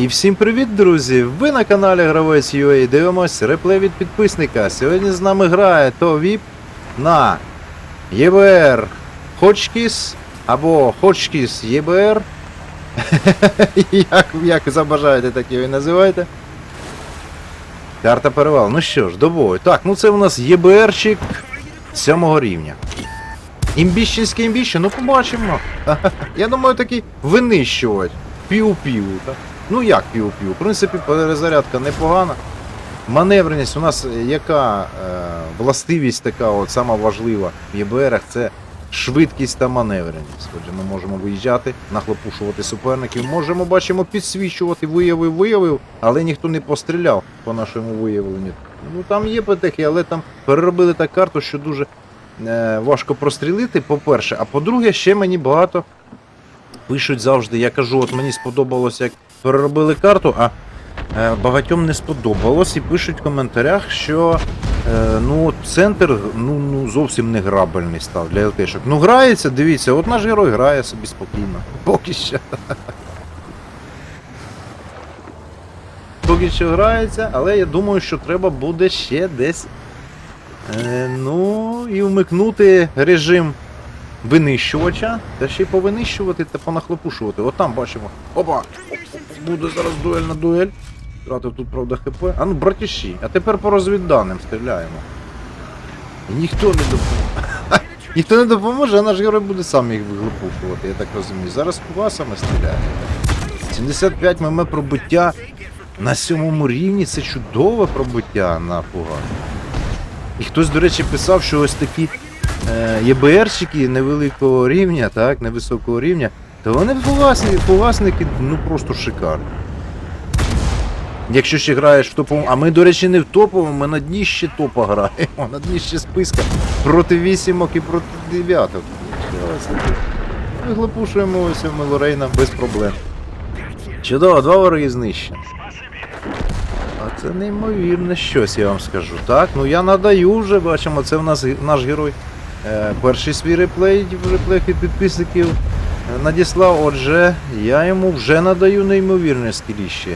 І всім привіт, друзі! Ви на каналі Гравець UA дивимось реплей від підписника. Сьогодні з нами грає то на ЄБР Хочкіс або Хочкіс ЄБР. як, як забажаєте, так його і називайте. Карта перевал. Ну що ж, до бою. Так, ну це у нас ЄБРчик 7 рівня. Імбіщенський імбіще, ну побачимо. Я думаю, такий винищувач. Пів-пів. Так? Ну як пів-пів? В принципі, перезарядка непогана. Маневреність у нас е, яка е, властивість така, от сама важлива в ЄБРах, це швидкість та маневреність. Отже, ми можемо виїжджати, нахлопушувати суперників, можемо, бачимо, підсвічувати, виявив, виявив, але ніхто не постріляв по нашому виявленню. Ну там є ПТХ, але там переробили так карту, що дуже е, важко прострілити, по-перше. А по-друге, ще мені багато пишуть завжди. Я кажу, от мені сподобалось, як переробили карту, а е, багатьом не сподобалось і пишуть в коментарях, що е, ну, центр ну, ну, зовсім не грабельний став для ЛТшок. Ну грається, дивіться, от наш герой грає собі спокійно. Поки що. Поки що грається, але я думаю, що треба буде ще десь. Е, ну, і вмикнути режим винищувача, та ще й повинищувати та понахлопушувати. От там бачимо. Опа! Буде зараз дуель на дуель. Втратив тут, правда, ХП. А ну, братіші, а тепер по розвідданим стріляємо. І ніхто не допоможе. Ніхто не допоможе, а наш герой буде сам їх виглупушувати, я так розумію. Зараз кувасами стріляє. 75 мм пробиття на сьомому рівні це чудове пробиття на фугас. І хтось, до речі, писав, що ось такі ЄБРщики невеликого рівня, так, невисокого рівня, то вони фугасники, фугасники ну просто шикарні. Якщо ще граєш в топовому. А ми, до речі, не в топовому, ми на дні ще топа граємо, на дні ще списка проти вісімок і проти дев'яток. Ми глупушуємо ось у Лорейна без проблем. Чудово, два вороги знищені. А це неймовірне щось, я вам скажу. Так, ну я надаю вже, бачимо, це в нас наш герой. Е, перший свій реплей в реплеях від підписників е, надіслав. Отже, я йому вже надаю неймовірне скіліще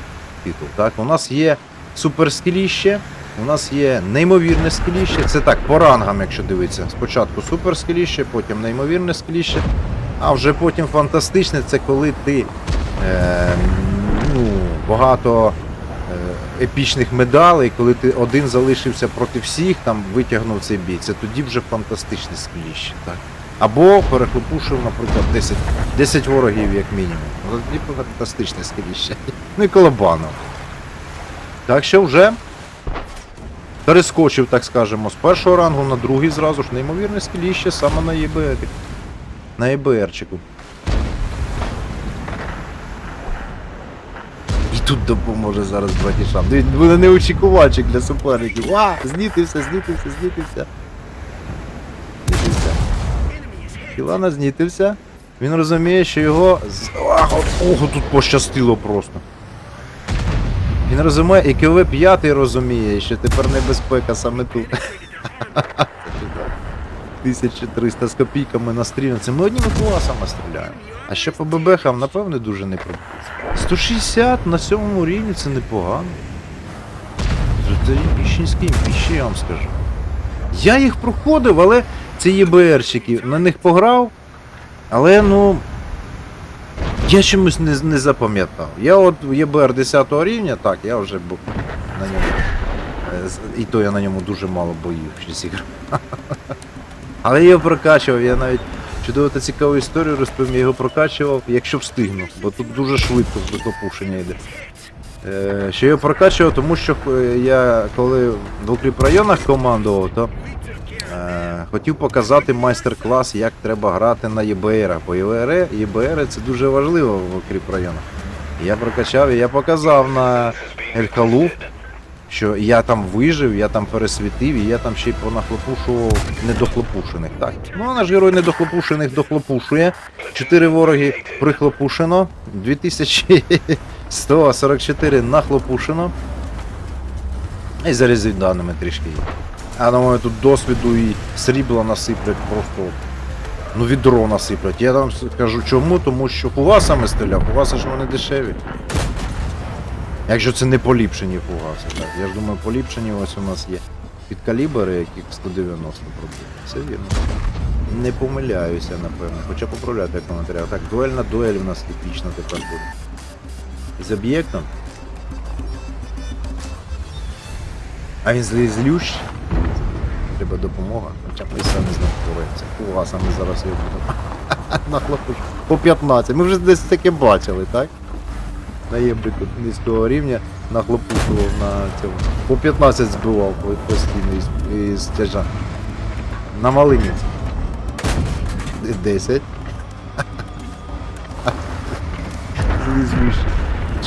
титул. Так, у нас є суперскіліще, у нас є неймовірне скіліще. Це так, по рангам, якщо дивитися. Спочатку суперскіліще, потім неймовірне скіліще, а вже потім фантастичне це коли ти е, ну, багато епічних медалей, коли ти один залишився проти всіх, там витягнув цей бій. Це тоді вже фантастичне скіліще. Так? Або перехлопушив, наприклад, 10, 10 ворогів, як мінімум. Ну, Тоді фантастичне скіліще. Ну і колобанов. Так що вже перескочив, так скажемо, з першого рангу на другий зразу ж неймовірне скіліще саме на ЄБР. На ЄБРчику. І тут допоможе зараз братішам. Буде неочікувачик для суперників. А, знітився, знітився, знітився. Знітився. Ілана знітився. Він розуміє, що його. ого, тут пощастило просто. Він розуміє, і КВ 5 розуміє, що тепер небезпека саме тут. 1300 з копійками на стрільниці. Ми одніми класами стріляємо. А ще по ББХам, напевне, дуже не пробує. 160 на сьомому рівні це непогано. Це епічницький імпіще, я вам скажу. Я їх проходив, але це ЄБРщики. На них пограв, але ну. Я чомусь не, не запам'ятав. Я от ЄБР 10 рівня, так, я вже був на ньому. е, І то я на ньому дуже мало боїв ще зіграв. Але я прокачував, я навіть чудову та цікаву історію розповім, я його прокачував, якщо встигну, бо тут дуже швидко викопушення йде. Е, що його прокачував, тому що е, я коли в укріп районах командував, то е, хотів показати майстер-клас, як треба грати на ЄБР. Бо ЄБР, ЄБР це дуже важливо в укріп районах. Я прокачав і я показав на Ель-Халуф, що я там вижив, я там пересвітив, і я там ще й понахлопушував недохлопушених. Так. Ну, а наш герой недохлопушених дохлопушує. Чотири вороги прихлопушено. 2144 нахлопушено. І за розвідданими трішки. А думаю, тут досвіду і срібла насиплять просто. Ну, відро насиплять. Я там скажу чому, тому що фугасами стріляв, фугаси ж вони дешеві. Якщо це не поліпшені фугаси, так. Я ж думаю, поліпшені ось у нас є підкалібри, яких 190 пробив. Все вірно. Не помиляюся, напевно. Хоча поправляти в коментарях. Так, дуельна дуель в нас епічна тепер буде. З об'єктом. А він злий злющий. Треба допомога. Хоча ми самі з ним впораємося. Фугасами зараз його будемо. На хлопочку. По 15. Ми вже десь таке бачили, так? На єбрику низького рівня нахлопушував на цьому. По 15 збивав постійно із, із тяжа. На малині. 10. Звісно.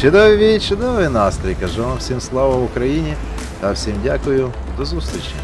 Чудовий, чудовий настрій. Кажу вам всім слава Україні та всім дякую. До зустрічі.